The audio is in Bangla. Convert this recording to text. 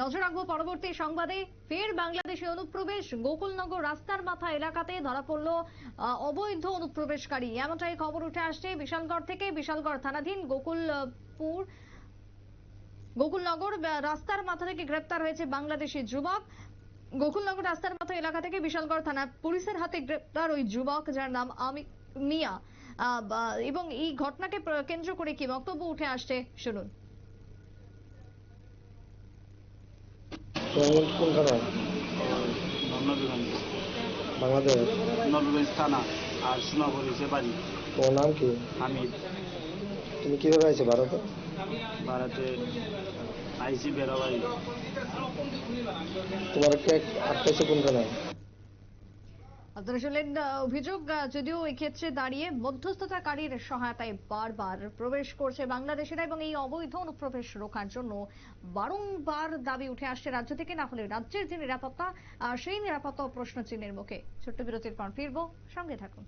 নজর রাখব পরবর্তী সংবাদে। ফের বাংলাদেশে অনুপ্রবেশ। গোকুলনগর রাস্তার মাথা এলাকাতে ধরা পড়ল অবৈধ অনুপ্রবেশকারী। এমনটাই খবর উঠে আসছে বিশালগড় থেকে। বিশালগড় থানাধীন গোকুলপুর, গোকুলনগর রাস্তার মাথা থেকে গ্রেপ্তার হয়েছে বাংলাদেশি যুবক। গোকুলনগর রাস্তার মাথা এলাকা থেকে বিশালগড় থানা পুলিশের হাতে গ্রেপ্তার ওই যুবক, যার নাম আমি, মিয়া। এবং এই ঘটনাকে কেন্দ্র করে কি বক্তব্য উঠে আসছে, শুনুন। কোনখানে বাংলাদেশ। নবীগঞ্জ থানা। আর সোনাপুর হিসেবে বাড়ি। তোমার নাম কি? হামিদ তুমি কীভাবে আছো ভারতে ভারতে আইসি বেরোবাই তোমার কে আটকাইছে কোনখানে অভিযোগ যদিও এক্ষেত্রে দাঁড়িয়ে মধ্যস্থতাকারীর সহায়তায় বারবার প্রবেশ করছে বাংলাদেশেরা এবং এই অবৈধ অনুপ্রবেশ রোখার জন্য বারংবার দাবি উঠে আসছে রাজ্য থেকে, না হলে রাজ্যের যে নিরাপত্তা সেই নিরাপত্তা প্রশ্ন চিহ্নের মুখে। ছোট্ট বিরতির পর ফিরবো, সঙ্গে থাকুন।